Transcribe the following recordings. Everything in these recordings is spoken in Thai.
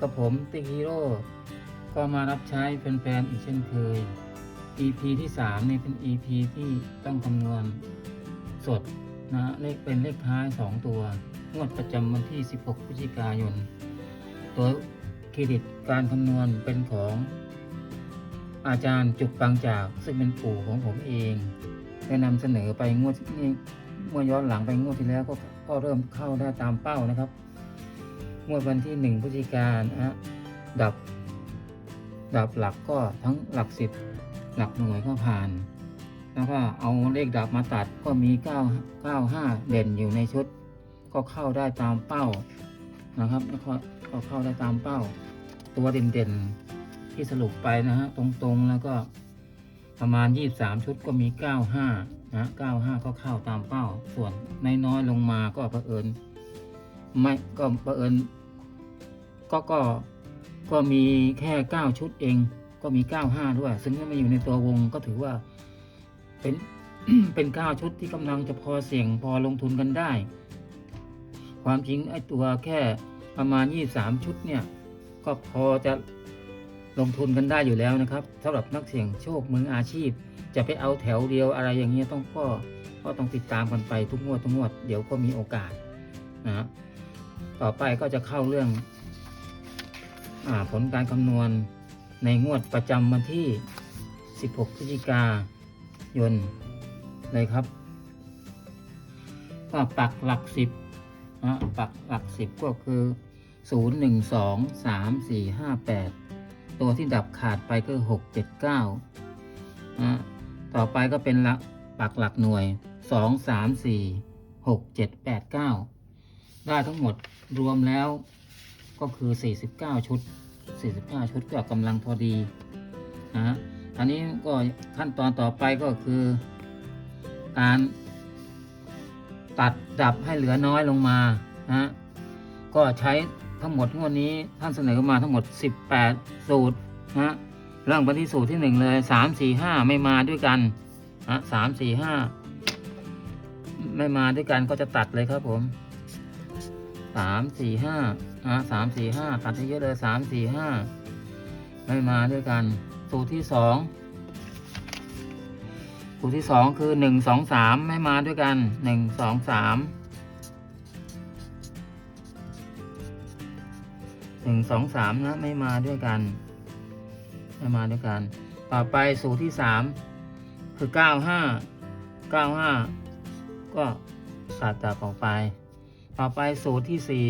กับผมติ๊กฮีโร่ก็มารับใช้แฟนๆอีกเช่นเคย EP ที่ 3 นี่เป็น EP ที่ต้องคำนวณสดนะเลขเป็นเลขท้าย 2 ตัว งวดประจำวันที่ 16 พฤศจิกายน ตัวเครดิตการคำนวณเป็นของ อาจารย์จุกปังจาก ซึ่งเป็นปู่ของผมเองได้นำเสนอไปงวดนี้เมื่อย้อนหลังไปงวดที่แล้วก็ก็เริ่มเข้าได้ตามเป้านะครับ งวดวันที่หนึ่งพฤศจิกายนะฮะดับ ดับหลักก็ทั้งหลักสิบหลักหน่วยก็ผ่าน แล้วก็เอาเลขดับมาตัดก็มี 9 9 5 เด่นอยู่ในชุด ก็เข้าได้ตามเป้านะครับแล้วก็ก็เข้าได้ตามเป้า ตัวเด่นๆที่สรุปไปนะฮะตรงๆแล้วก็ประมาณ 23 ชุดก็มี 95 นะ 95 ก็เข้าตามเป้า ส่วนน้อยๆลงมาก็ประเอิญไม่ก็ประเอิญ ก็ก็ก็มีแค่เก้าชุดเอง ก็มีเก้าห้าด้วย ซึ่งถ้ามาอยู่ในตัววงก็ถือว่าเป็นเป็นเก้าชุดที่กำลังจะพอเสี่ยงพอลงทุนกันได้ ความจริงไอ้ตัวแค่ประมาณยี่สามชุดเนี่ย ก็พอจะลงทุนกันได้อยู่แล้วนะครับสำหรับนักเสี่ยงโชคมืออาชีพ จะไปเอาแถวเดียวอะไรอย่างเงี้ยต้องก็ก็ต้องติดตามกันไปทุกงวดทุกงวด เดี๋ยวก็มีโอกาสนะต่อไปก็จะเข้าเรื่อง ผลการคำนวณในงวดประจำวันที่ 16 พฤศจิกายนเลยครับ ก็ปักหลักสิบนะปักหลักสิบก็คือ 0 1 2 3 4 5 8 ตัวที่ดับขาดไปก็ 6 7 9นะต่อไปก็เป็นหลักปักหลักหน่วย 2 3 4 6 7 8 9 ได้ทั้งหมดรวมแล้ว ก็คือ 49 ชุด 49 ชุดก็กำลังพอดีนะฮะอันนี้ก็ขั้นตอนต่อไปก็คือ การตัดดับให้เหลือน้อยลงมานะฮะก็ใช้ทั้งหมดงวดนี้ท่านเสนอมาทั้งหมด 18 สูตรนะฮะเริ่มไปที่สูตรที่ 1 เลย 3 4 5 ไม่มาด้วยกันนะ3 4 5ไม่มาด้วยกันก็จะตัดเลยครับผม สามสี่ห้าอะสามสี่ห้าตัดให้เยอะเลยสามสี่ห้าไม่มาด้วยกัน สูตรที่สองสูตรที่สองคือหนึ่งสองสามไม่มาด้วยกันหนึ่งสองสามหนึ่งสองสามนะไม่มาด้วยกัน ไม่มาด้วยกัน ต่อไปสูตรที่สามคือเก้าห้าเก้าห้าก็ตัดตัดออกไป ต่อไปสูตรที่สี่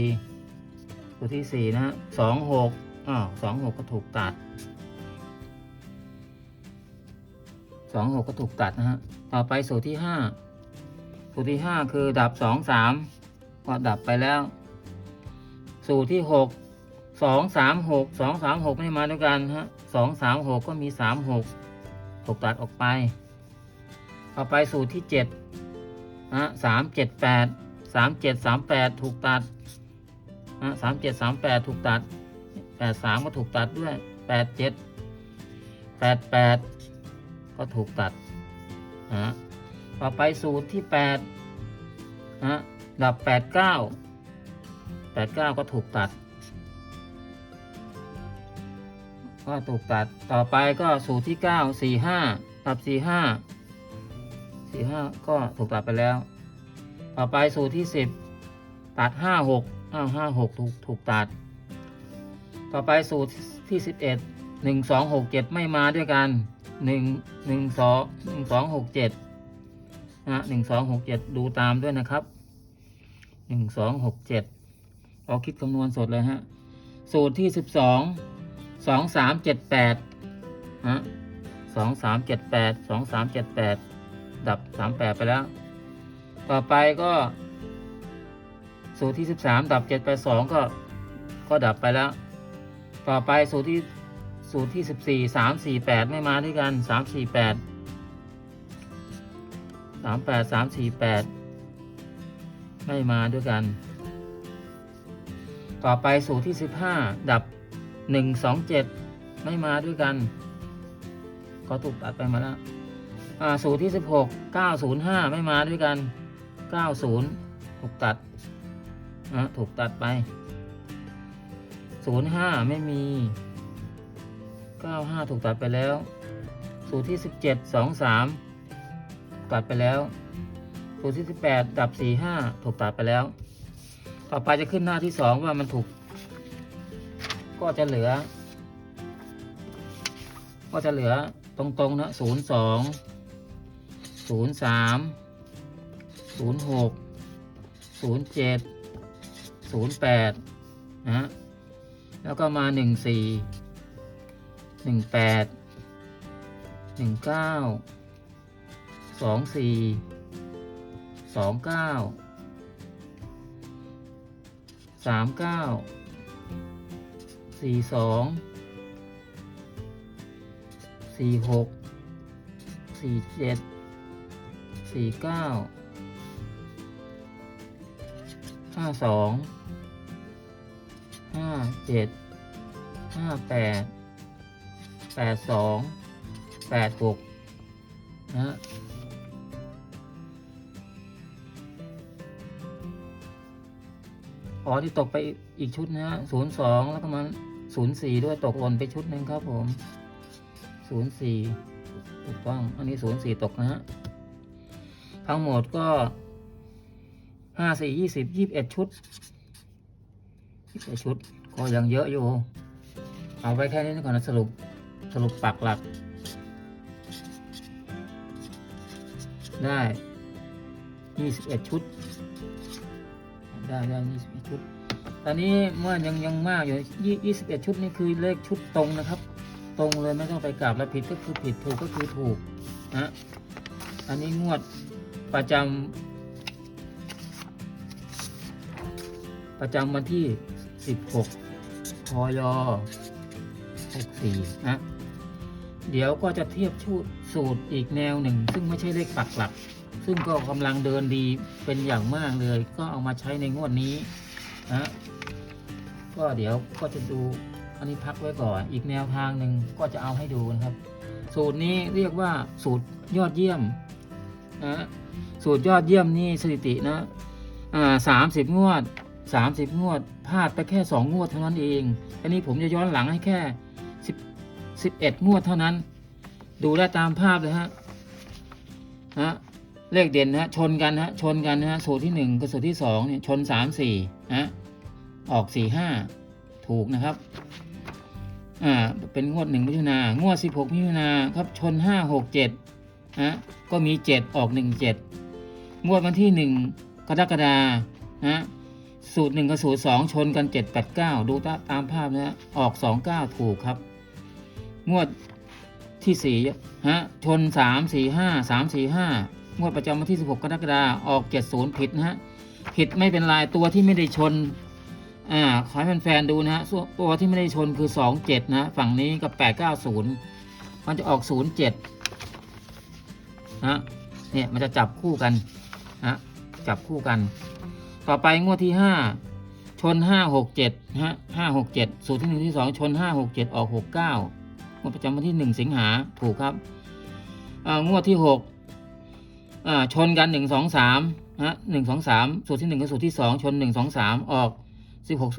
สูตรที่สี่นะฮะสองหกอ้าวสองหกก็ถูกตัดสองหกก็ถูกตัดนะฮะ ต่อไปสูตรที่ห้าสูตรที่ห้าคือดับสองสามก็ดับไปแล้ว สูตรที่หกสองสามหกสองสามหกไม่มาด้วยกันฮะสองสามหกก็มีสามหกถูกตัดออกไป ต่อไปสูตรที่เจ็ดนะสามเจ็ดแปด สามเจ็ดสามแปดถูกตัดนะสามเจ็ดสามแปดถูกตัดแปดสามก็ถูกตัดด้วยแปดเจ็ดแปดแปดก็ถูกตัดนะต่อไปสูตรที่แปดนะดับแปดเก้าแปดเก้าก็ถูกตัด ก็ถูกตัดต่อไปก็สูตรที่เก้าสี่ห้าดับสี่ห้าสี่ห้าก็ถูกตัดไปแล้ว ต่อไปสูตรที่สิบตัดห้าหกอ้าวห้าหกถูกถูกตัด ต่อไปสูตรที่สิบเอ็ดหนึ่งสองหกเจ็ดไม่มาด้วยกันหนึ่งหนึ่งสองหนึ่งสองหกเจ็ดนะหนึ่งสองหกเจ็ดดูตามด้วยนะครับหนึ่งสองหกเจ็ดเอาคิดคำนวณสดเลยฮะ สูตรที่สิบสองสองสามเจ็ดแปดฮะสองสามเจ็ดแปดสองสามเจ็ดแปดดับสามแปดไปแล้ว ต่อไปก็สูตรที่ 13 ดับ 7 ไป 2 ก็ก็ดับไปแล้ว ต่อไปสูตรที่สูตรที่ 14 3 4 8 ไม่มาด้วยกัน 3 4 8 3 8 3 4 8 ไม่มาด้วยกัน ต่อไปสูตรที่ 15 ดับ 1 2 7 ไม่มาด้วยกัน ก็ถูกตัดไปมาแล้วอ่าสูตรที่ 16 905 ไม่มาด้วยกัน 90 ถูกตัดนะถูกตัดไปศูนย์ห้าไม่มีเก้าห้าถูกตัดไปแล้ว สูตรที่สิบเจ็ดสองสามตัดไปแล้ว สูตรที่สิบแปดดับสี่ห้าถูกตัดไปแล้ว ต่อไปจะขึ้นหน้าที่สองว่ามันถูก ก็จะเหลือ ก็จะเหลือตรงๆนะศูนย์สอง ศูนย์หกศูนย์เจ็ดศูนย์แปดนะฮะแล้วก็มาหนึ่งสี่หนึ่งแปดหนึ่งเก้าสองสี่สองเก้าสามเก้าสี่สองสี่หกสี่เจ็ดสี่เก้า ห้าสองห้าเจ็ดห้าแปดแปดสองแปดหกนะฮะอ๋อที่ตกไปอีกชุดนะฮะศูนย์สองแล้วก็มาศูนย์สี่ด้วยตกหล่นไปชุดหนึ่งครับผมศูนย์สี่ถูกต้อง อันนี้ศูนย์สี่ตกนะฮะ ทั้งหมดก็ ห้าสี่ยี่สิบยี่สิบเอ็ดชุดยี่สิบเอ็ดชุด ก็ยังเยอะอยู่ เอาไว้แค่นี้ก่อนนะสรุปสรุปปักหลัก ได้ยี่สิบเอ็ดชุด ได้ได้ยี่สิบเอ็ดชุด ตอนนี้เมื่อยังยังมากอยู่ยี่ยี่สิบเอ็ดชุดนี่คือเลขชุดตรงนะครับ ตรงเลยไม่ต้องไปกลับแล้วผิดก็คือผิดถูกก็คือถูกนะอันนี้งวดประจำ ประจำวันที่ 16พย64นะเดี๋ยวก็จะเทียบชุดสูตรอีกแนวหนึ่ง ซึ่งไม่ใช่เลขปักหลัก ซึ่งก็กำลังเดินดีเป็นอย่างมากเลย ก็เอามาใช้ในงวดนี้นะก็เดี๋ยวก็จะดูอันนี้พักไว้ก่อน อีกแนวทางหนึ่งก็จะเอาให้ดูนะครับ สูตรนี้เรียกว่าสูตรยอดเยี่ยมนะสูตรยอดเยี่ยมนี่สถิตินะอ่าสามสิบงวด สามสิบงวดพลาดไปแค่สองงวดเท่านั้นเอง อันนี้ผมจะย้อนหลังให้แค่สิบสิบเอ็ดงวดเท่านั้น ดูได้ตามภาพเลยฮะนะเลขเด่นนะชนกันนะชนกันนะสูตรที่หนึ่งกับสูตรที่สองเนี่ยชนสามสี่นะออกสี่ห้าถูกนะครับอ่าเป็นงวดหนึ่งมิถุนางวดสิบหกมิถุนาครับชนห้าหกเจ็ดฮะก็มีเจ็ดออกหนึ่งเจ็ดงวดวันที่หนึ่งกรกฎาคมนะ สูตรหนึ่งกับสูตรสองชนกันเจ็ดแปดเก้าดูตามภาพนะออกสองเก้าถูกครับ งวดที่สี่ฮะ ชนสามสี่ห้าสามสี่ห้างวดประจำวันที่สิบหกกรกฎาออกเจ็ดศูนย์ผิดนะฮะ ผิดไม่เป็นไรตัวที่ไม่ได้ชน อ่า ขอให้แฟนๆดูนะฮะ ตัวที่ไม่ได้ชนคือสองเจ็ดนะ ฝั่งนี้กับแปดเก้าศูนย์มันจะออกศูนย์เจ็ดนะเนี่ยมันจะจับคู่กันนะจับคู่กัน ต่อไปงวดที่ห้าชนห้าหกเจ็ดฮะห้าหกเจ็ดสูตรที่หนึ่งที่สองชนห้าหกเจ็ดออกหกเก้างวดประจำวันที่หนึ่งสิงหาถูกครับอ่างวดที่หกอ่าชนกันหนึ่งสองสามฮะหนึ่งสองสามสูตรที่หนึ่งกับสูตรที่สองชนหนึ่งสองสามออกสิบหก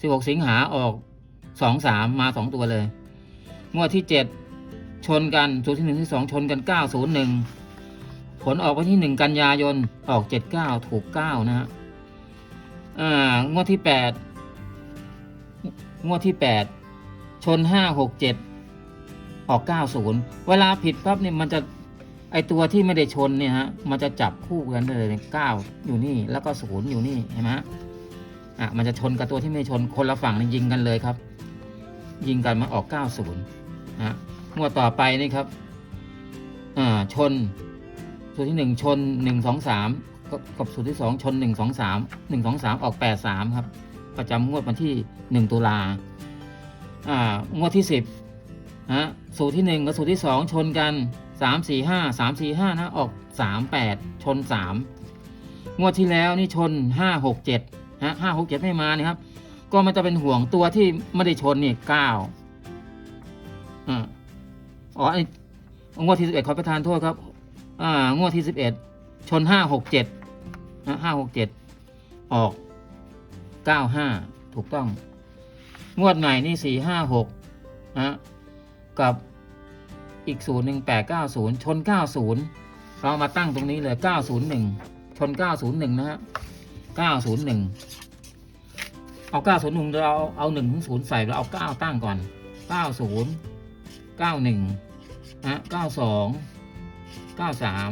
สิบหกสิงหาออกสองสามมาสองตัวเลย งวดที่เจ็ดชนกันสูตรที่หนึ่งที่สองชนกันเก้าศูนย์หนึ่งผลออกวันที่หนึ่งกันยายนออกเจ็ดเก้าถูกเก้านะฮะ อ่างวดที่แปดงวดที่แปดชนห้าหกเจ็ดออกเก้าศูนย์เวลาผิดปั๊บเนี่ยมันจะไอตัวที่ไม่ได้ชนเนี่ยฮะมันจะจับคู่กันเลยเก้าอยู่นี่แล้วก็ศูนย์อยู่นี่เห็นไหมอะมันจะชนกับตัวที่ไม่ชนคนละฝั่งนี่ยิงกันเลยครับ ยิงกันมาออก90นย์นะงวดต่อไปนี่ครับอ่าชนสูตรที่หนึ่งชนหนึ่งสองสาม กับสูตรที่สองชนหนึ่งสองสามหนึ่งสองสามออกแปดสามครับ ประจำงวดวันที่หนึ่งตุลาอ่างวดที่สิบฮะสูตรที่หนึ่งกับสูตรที่สองชนกันสามสี่ห้าสามสี่ห้านะ ออกสามแปดชนสามงวดที่แล้วนี่ชนห้าหกเจ็ดฮะห้าหกเจ็ดไม่มานะครับ ก็มันจะเป็นห่วงตัวที่ไม่ได้ชนเนี่ยเก้าอ่าอ๋อไอ้งวดที่สิบเอ็ดขอประทานโทษครับ อ่างวดที่สิบเอ็ดชนห้าหกเจ็ด ห้าหกเจ็ดออกเก้าห้าถูกต้อง งวดใหม่นี่สี่ห้าหกนะกับอีกศูนย์หนึ่งแปดเก้าศูนย์ชนเก้าศูนย์เรามาตั้งตรงนี้เลยเก้าศูนย์หนึ่งชนเก้าศูนย์หนึ่งนะฮะเก้าศูนย์หนึ่งเอาเก้าศูนย์หนึ่งเราเอาหนึ่งถึงศูนย์ใส่เราเอาเก้าตั้งก่อนเก้าศูนย์เก้าหนึ่งนะเก้าสองเก้าสาม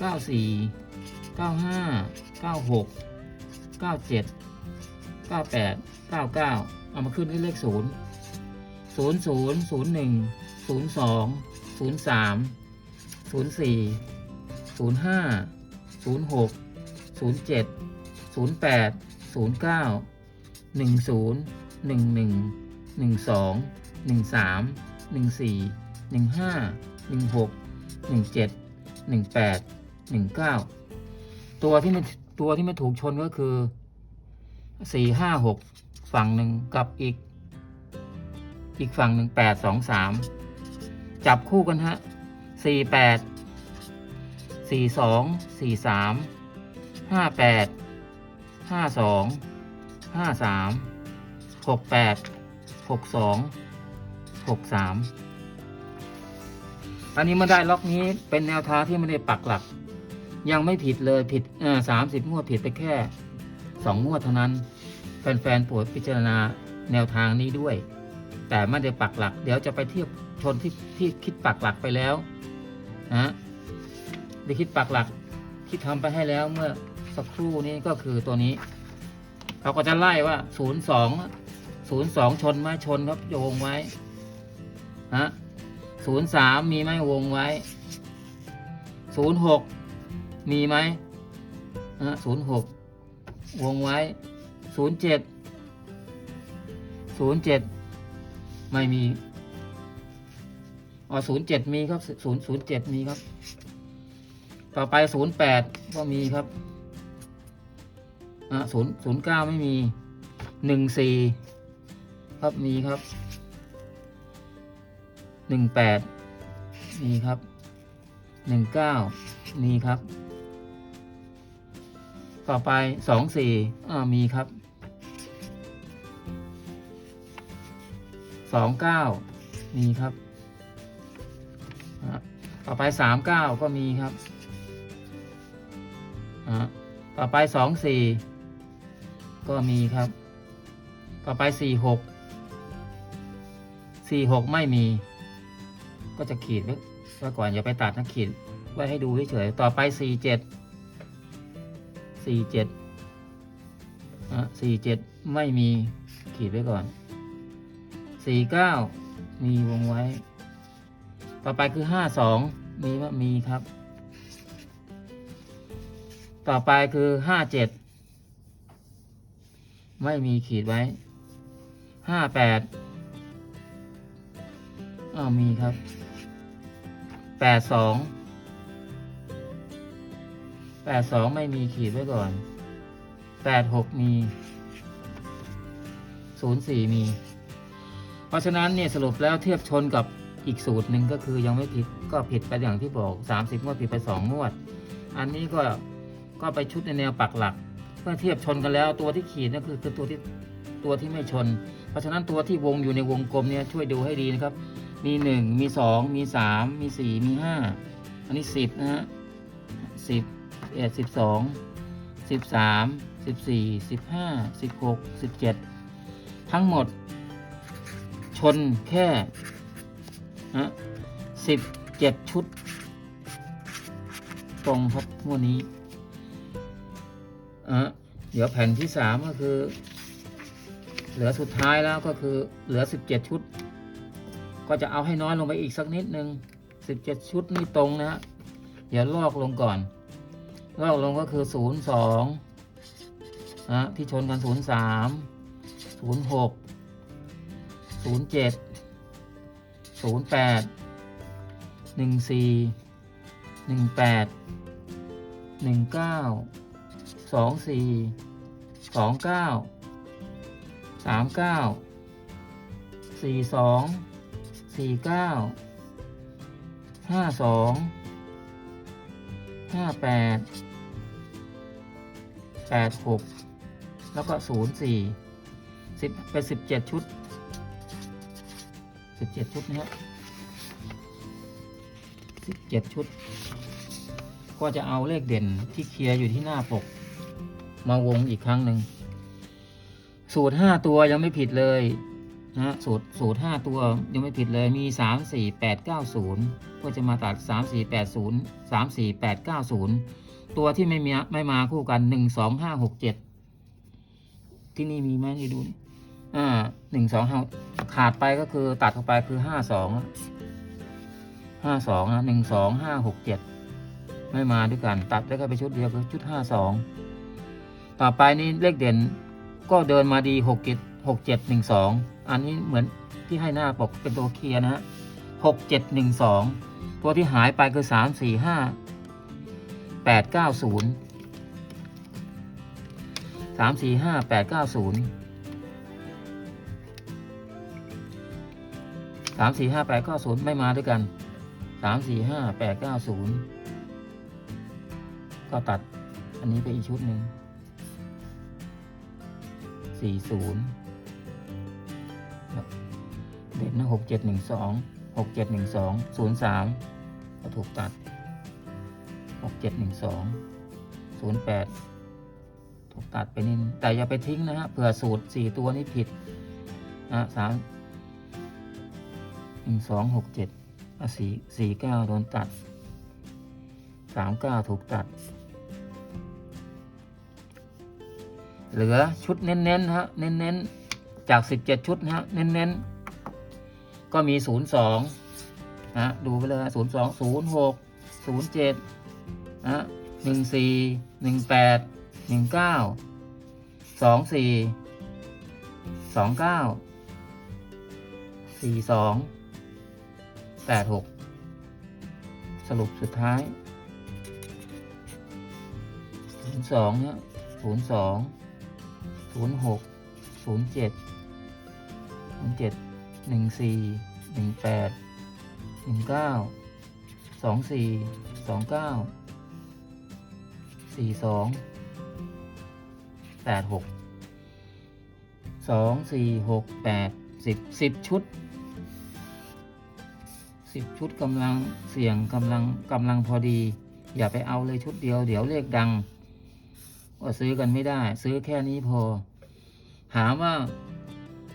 เก้าสี่ 95 96 97 98 99 เอามาขึ้นที่เลข 0 0 0 0 1 0 2 0 3 0 4 0 5 0 6 0 7 0 8 0 9 1 0 1 1 1 2 1 3 1 4 1 5 1 6 1 7 1 8 1 9 ตัวที่ไม่ตัวที่ไม่ถูกชนก็คือสี่ห้าหกฝั่งหนึ่งกับอีก อีกฝั่งหนึ่งแปดสองสามจับคู่กันฮะสี่แปดสี่สองสี่สามห้าแปดห้าสองห้าสามหกแปดหกสองหกสามอันนี้มาได้ล็อกนี้เป็นแนวทางที่ไม่ได้ปักหลัก ยังไม่ผิดเลยผิดสามสิบงวดผิดไปแค่สองงวดเท่านั้น แฟนๆโปรดพิจารณาแนวทางนี้ด้วย แต่ไม่ได้ปักหลัก เดี๋ยวจะไปเทียบชนที่ที่คิดปักหลักไปแล้วนะได้คิดปักหลักที่ทำไปให้แล้วเมื่อสักครู่นี้ก็คือตัวนี้เราก็จะไล่ว่าศูนย์สองศูนย์สองชนไหมชนครับโยงไว้ฮะศูนย์สามมีไหมวงไว้ศูนย์หก มีไหมฮะศูนย์หกวงไว้ศูนย์เจ็ดศูนย์เจ็ดไม่มีอ๋อศูนย์เจ็ดมีครับศูนย์ศูนย์เจ็ดมีครับ ต่อไปศูนย์แปดก็มีครับอ่าศูนย์ศูนย์เก้าไม่มีหนึ่งสี่ครับมีครับหนึ่งแปดมีครับหนึ่งเก้ามีครับ ต่อไปสองสี่อ่ามีครับสองเก้ามีครับอะต่อไปสามเก้าก็มีครับอะต่อไปสองสี่ก็มีครับ ต่อไปสี่หกสี่หกไม่มี ก็จะขีดไว้ไว้ก่อนอย่าไปตัดนะขีดไว้ให้ดูเฉยๆต่อไปสี่เจ็ด สี่เจ็ดอะสี่เจ็ดไม่มีขีดไว้ก่อนสี่เก้ามีวงไว้ ต่อไปคือห้าสองมีว่ามีครับ ต่อไปคือห้าเจ็ดไม่มีขีดไว้ห้าแปดอ้าวมีครับแปดสอง แปดสองไม่มีขีดไว้ก่อนแปดหกมีศูนย์สี่มี เพราะฉะนั้นเนี่ยสรุปแล้วเทียบชนกับอีกสูตรหนึ่งก็คือยังไม่ผิดก็ผิดไปอย่างที่บอก 30งวดผิดไป2งวด อันนี้ก็ก็ไปชุดในแนวปักหลักเพื่อเทียบชนกันแล้วตัวที่ขีดนั่นคือคือตัวที่ตัวที่ไม่ชน เพราะฉะนั้นตัวที่วงอยู่ในวงกลมเนี่ยช่วยดูให้ดีนะครับ มี 1 มี 2 มี 3 มี 4 มี 5 อันนี้ 10 นะฮะ 10 11 12 13 14 15 16 17ทั้งหมด ชนแค่นะสิบเจ็ดชุด ตรงครับงวดนี้อะเดี๋ยวแผ่นที่สามก็คือ เหลือสุดท้ายแล้วก็คือเหลือสิบเจ็ดชุด ก็จะเอาให้น้อยลงไปอีกสักนิดนึงสิบเจ็ดชุดนี่ตรงนะฮะเดี๋ยวลอกลงก่อน ลอกลงก็คือศูนย์สองนะที่ชนกันศูนย์สามศูนย์หกศูนย์เจ็ดศูนย์แปดหนึ่งสี่หนึ่งแปดหนึ่งเก้าสองสี่สองเก้าสามเก้าสี่สองสี่เก้าห้าสองห้าแปด แปดหกแล้วก็ศูนย์สี่สิบเป็นสิบเจ็ดชุดสิบเจ็ดชุดนะฮะสิบเจ็ดชุด ก็จะเอาเลขเด่นที่เคลียร์อยู่ที่หน้าปก มาวงอีกครั้งหนึ่ง สูตรห้าตัวยังไม่ผิดเลยนะฮะสูตรสูตรห้าตัวยังไม่ผิดเลยมีสามสี่แปดเก้าศูนย์ก็จะมาตัดสามสี่แปดศูนย์สามสี่แปดเก้าศูนย์ ตัวที่ไม่มีไม่มาคู่กันหนึ่งสองห้าหกเจ็ดที่นี่มีไหมนี่ดูนี่อ่าหนึ่งสองห้าขาดไปก็คือตัดเข้าไปคือห้าสองห้าสองหนึ่งสองห้าหกเจ็ดไม่มาด้วยกัน ตัดได้แค่ไปชุดเดียวคือชุดห้าสองต่อไปนี่เลขเด่นก็เดินมาดีหกเจ็ดหกเจ็ดหนึ่งสองอันนี้เหมือนที่ให้หน้าปกเป็นตัวเคลียร์นะฮะหกเจ็ดหนึ่งสองตัวที่หายไปคือสามสี่ห้า แปดเก้าศูนย์สามสี่ห้าแปดเก้าศูนย์สามสี่ห้าแปดเก้าศูนย์ไม่มาด้วยกันสามสี่ห้าแปดเก้าศูนย์ก็ตัดอันนี้ไปอีกชุดหนึ่งสี่ศูนย์เด่นนะหกเจ็ดหนึ่งสองหกเจ็ดหนึ่งสองศูนย์สามก็ถูกตัด หกเจ็ดหนึ่งสองศูนย์แปดถูกตัดไปนิดนึงแต่อย่าไปทิ้งนะฮะเผื่อสูตรสี่ตัวนี้ผิดนะสามหนึ่งสองหกเจ็ดสี่สี่เก้าโดนตัดสามเก้าถูกตัด เหลือชุดเน้นๆฮะเน้นๆจาก17ชุดนะฮะเน้นๆก็มี02นะฮะดูไปเลย02 06 07นย์หกศูนย์เจ็ด นะหนึ่งสี่หนึ่งแปดหนึ่งเก้าสองสี่สองเก้าสี่สองแปดหกสรุปสุดท้ายศูนย์สองเนี่ยศูนย์สองศูนย์หกศูนย์เจ็ดศูนย์เจ็ดหนึ่งสี่หนึ่งแปดหนึ่งเก้าสองสี่สองเก้า สี่สองแปดหกสองสี่หกแปดสิบสิบชุดสิบชุดกำลังเสี่ยงกำลังกำลังพอดี อย่าไปเอาเลยชุดเดียว เดี๋ยวเลขดังก็ซื้อกันไม่ได้ ซื้อแค่นี้พอถามว่า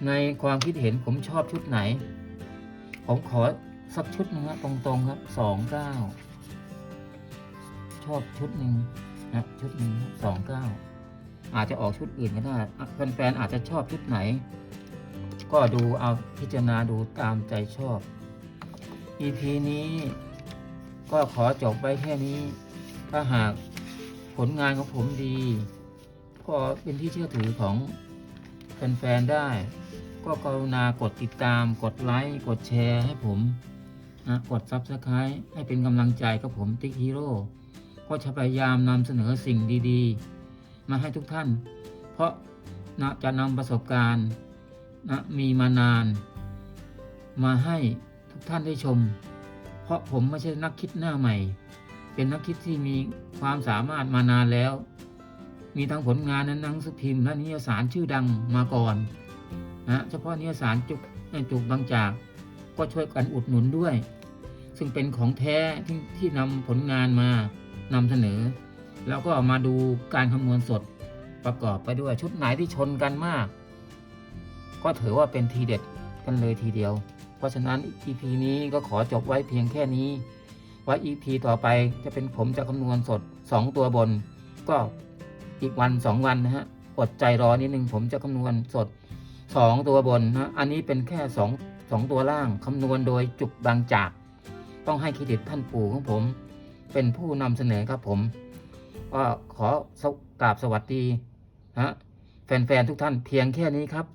ในความคิดเห็นผมชอบชุดไหน ผมขอสักชุดหนึงครับตรงๆครับสองเก้าชอบชุดหนึ่ง นะชุดหนึ่งสองเก้าอาจจะออกชุดอื่นก็ได้แฟนๆอาจจะชอบชุดไหน ก็ดูเอาพิจารณาดูตามใจชอบ EP นี้ก็ขอจบไว้แค่นี้ ถ้าหากผลงานของผมดี ก็เป็นที่เชื่อถือของแฟนๆได้ ก็กรุณากดติดตาม กดไลค์กดแชร์ให้ผมนะกดซับสไคร b ์ให้เป็นกำลังใจกับผมติ๊กฮีโร่ ก็จะพยายามนำเสนอสิ่งดีๆ มาให้ทุกท่าน เพราะนะจะนำประสบการณ์นะมีมานาน มาให้ทุกท่านได้ชม เพราะผมไม่ใช่นักคิดหน้าใหม่ เป็นนักคิดที่มีความสามารถมานานแล้ว มีทั้งผลงานในหนังสือพิมพ์และนิยสารชื่อดังมาก่อนนะเฉพาะนิยสารจุกจุกบางจาก ก็ช่วยกันอุดหนุนด้วย ซึ่งเป็นของแท้ที่ที่นำผลงานมา นำเสนอ แล้วก็มาดูการคำนวณสดประกอบไปด้วยชุดไหนที่ชนกันมาก ก็ถือว่าเป็นทีเด็ดกันเลยทีเดียว เพราะฉะนั้น EP นี้ก็ขอจบไว้เพียงแค่นี้ ไว้ EP ต่อไปจะเป็นผมจะคำนวณสด 2 ตัวบน ก็อีกวัน 2 วันนะฮะอดใจรอนิดนึงผมจะคำนวณสด 2 ตัวบนนะอันนี้เป็นแค่ 2 2 ตัวล่างคำนวณโดยจุกบางจาก ต้องให้เครดิตท่านปู่ของผม เป็นผู้นำเสนอครับผมก็ขอกราบสวัสดีฮะแฟนๆทุกท่านเพียงแค่นี้ครับ